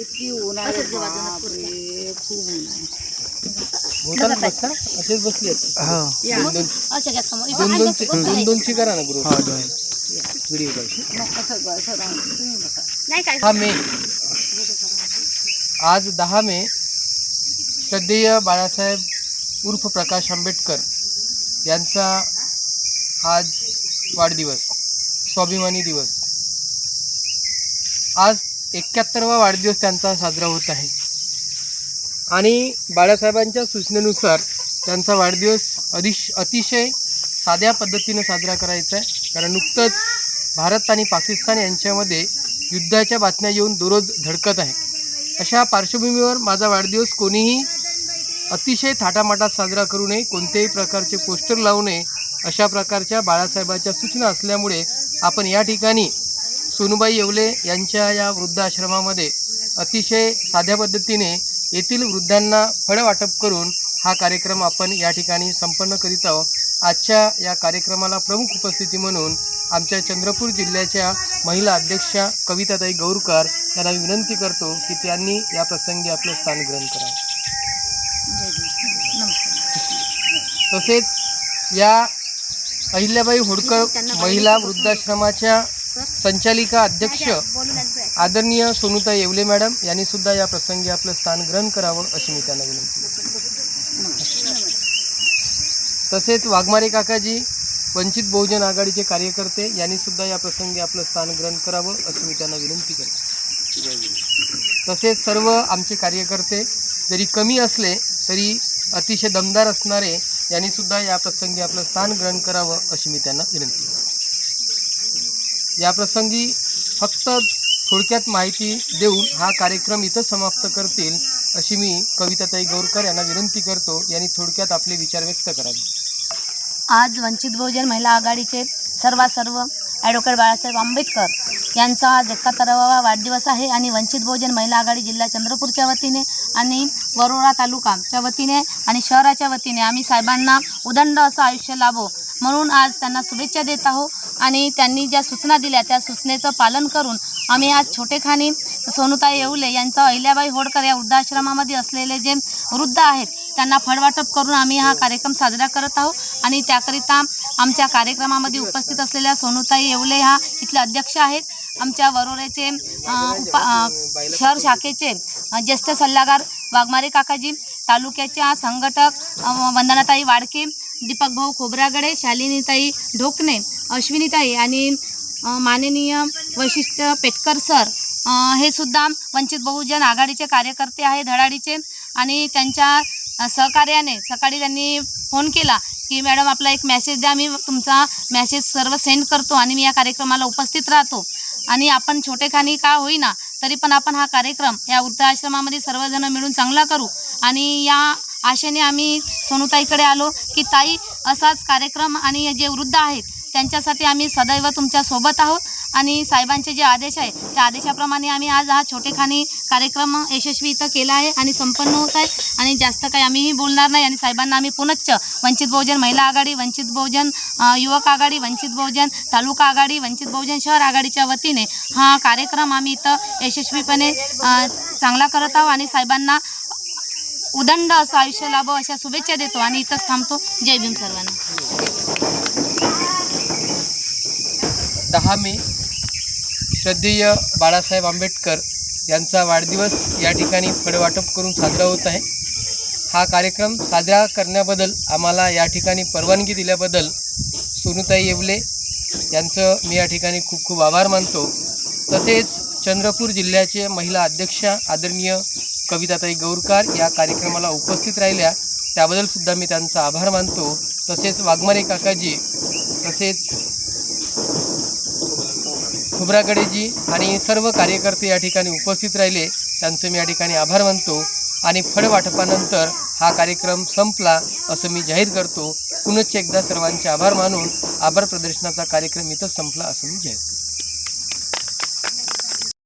इतकी ऊन आहे असेच जेव्हा जण बापरे, खूप ऊन आहे भोताला बसता असेच बसले. आहेत. या. दोन दोन दोनची करा ना ग्रुप हो, व्हिडिओ कॉल. नाही काय दहा मे. आज दहा मे. श्रद्धेय बाळासाहेब उर्फ प्रकाश आंबेडकर यांचा आज वाढदिवस स्वाभिमानी दिवस. आज एक्क्याहत्तरवा वाढदिवस त्यांचा साजरा होत आहे. आणि बाळासाहेबांच्या सूचनेनुसार त्यांचा वाढदिवस अधिश अतिशय साध्या पद्धतीनं साजरा करायचा आहे. कारण नुकतंच भारत आणि पाकिस्तान यांच्यामध्ये युद्धाच्या बातम्या येऊन दररोज धडकत आहे. अशा पार्श्वभूमीवर माझा वाढदिवस कोणीही अतिशय थाटामाटात साजरा करू नये कोणत्याही प्रकारचे पोस्टर लावू नये अशा प्रकारच्या बाळासाहेबांच्या सूचना असल्यामुळे आपण या ठिकाणी सोनूबाई येवले यांच्या या वृद्धाश्रमामध्ये अतिशय साध्या पद्धतीने येथील वृद्धांना फळं वाटप करून हा कार्यक्रम आपण या ठिकाणी संपन्न करीत आहोत. आजच्या या कार्यक्रमाला प्रमुख उपस्थिती म्हणून आमच्या चंद्रपूर जिल्ह्याच्या महिला अध्यक्षा कविताताई गौरकर यांना विनंती करतो की त्यांनी या प्रसंगी आपलं स्थान ग्रहण करावं. तसेच या अहिल्याबाई होडकर महिला वृद्धाश्रमाच्या संचालिका अध्यक्ष. आदरणीय सोनुताई येवले मॅडम यांनी सुद्धा या प्रसंगी आपलं स्थान ग्रहण करावं अशी मी त्यांना विनंती. तसेच वाघमारे काकाजी वंचित बहुजन आघाडीचे कार्यकर्ते यांनी सुद्धा या प्रसंगी आपलं स्थान ग्रहण करावं अशी मी त्यांना विनंती करतो तसेच सर्व आमचे कार्यकर्ते जरी कमी असले तरी अतिशय दमदार असणारे यांनी सुद्धा या प्रसंगी आपलं स्थान ग्रहण करावं अशी मी त्यांना विनंती करतो या प्रसंगी फक्त थोडक्यात माहिती देऊन हा कार्यक्रम इथं समाप्त करतील अशी मी कविताताई गौरकर यांना विनंती करतो. यांनी थोडक्यात आपले विचार व्यक्त करावे. आज वंचित बहुजन महिला आघाडीचे सर्वासर्व सर्व ॲडव्होकेट बाळासाहेब आंबेडकर यांचा आज एकाहत्तरावा वाढदिवस आहे आणि वंचित बहुजन महिला आघाडी जिल्हा चंद्रपूरच्या वतीने आणि वरोरा तालुकाच्या वतीने आणि शहराच्या वतीने आम्ही साहेबांना उदंड असं आयुष्य लाभो म्हणून आज त्यांना शुभेच्छा देत आहोत. आणि त्यांनी ज्या सूचना दिल्या त्या सूचनेचं पालन करून आम्ही आज छोटेखानी सोनुताई येवले यांचा अहिल्याबाई होडकर या वृद्धाश्रमामध्ये असलेले जे वृद्ध आहेत त्यांना फळवाटप करून आम्ही हा कार्यक्रम साजरा करत आहोत. आणि त्याकरिता आमच्या कार्यक्रमामध्ये उपस्थित असलेल्या सोनुताई येवले ह्या इथले अध्यक्ष आहेत. आमच्या वरोऱ्याचे उपा शहर शाखेचे ज्येष्ठ सल्लागार वाघमारे काकाजी तालुक्याच्या संघटक वंदनाताई वाडके दीपक भाऊ खोबरागडे शालिनीताई ढोकणे अश्विनीताई आणि माननीय वैशिष्ट्य पेटकर सर हे सुद्धा वंचित बहुजन आघाडीचे कार्यकर्ते आहे धडाडीचे आणि त्यांच्या सहकार्याने सकाळी त्यांनी फोन केला की मॅडम आपला एक मॅसेज द्या. मी तुमचा मॅसेज सर्व सेंड करतो आणि मी या कार्यक्रमाला उपस्थित राहतो. आणि आपण छोटेखानी का होईना तरी पण आपण हा कार्यक्रम या वृद्धाश्रमामध्ये सर्वजण मिळून चांगला करू. आणि या आशेने आम्ही सोनूताईकडे आलो की ताई असाच कार्यक्रम आणि जे वृद्ध आहेत त्यांच्यासाठी आम्ही सदैव तुमच्यासोबत आहोत. आणि साहेबांचे जे आदेश आहे त्या आदेशाप्रमाणे आम्ही आज हा छोटेखानी कार्यक्रम यशस्वी इथं केला आहे आणि संपन्न होत आहे. आणि जास्त काही आम्हीही बोलणार नाही. आणि साहेबांना आम्ही पुनच्च वंचित बहुजन महिला आघाडी वंचित बहुजन युवक आघाडी वंचित बहुजन तालुका आघाडी वंचित बहुजन शहर आघाडीच्या वतीने हा कार्यक्रम आम्ही इथं यशस्वीपणे चांगला करत आहोत. आणि साहेबांना उदंड असं आयुष्य लाभो अशा शुभेच्छा देतो. आणि इथंच थांबतो. जय भीम सर्वांना. दहा मे श्रद्धेय बाळासाहेब आंबेडकर यांचा वाढदिवस या ठिकाणी फळवाटप करून साजरा होत आहे. हा कार्यक्रम साजरा करण्याबद्दल आम्हाला या ठिकाणी परवानगी दिल्याबद्दल सुनुताई येवले यांचं मी या ठिकाणी खूप खूप आभार मानतो. तसेच चंद्रपूर जिल्ह्याचे महिला अध्यक्षा आदरणीय कविताताई गौरकार या कार्यक्रमाला उपस्थित राहिल्या त्याबद्दलसुद्धा मी त्यांचा आभार मानतो. तसेच वाघमारे काकाजी तसेच खुबरागडेजी आणि सर्व कार्यकर्ते या ठिकाणी उपस्थित राहिले त्यांचं मी या ठिकाणी आभार मानतो आणि फळवाटपानंतर हा कार्यक्रम संपला असं मी जाहीर करतो. पुनश्च एकदा सर्वांचे आभार मानून आभार प्रदर्शनाचा कार्यक्रम इथं संपला असं मी जाहीर करतो.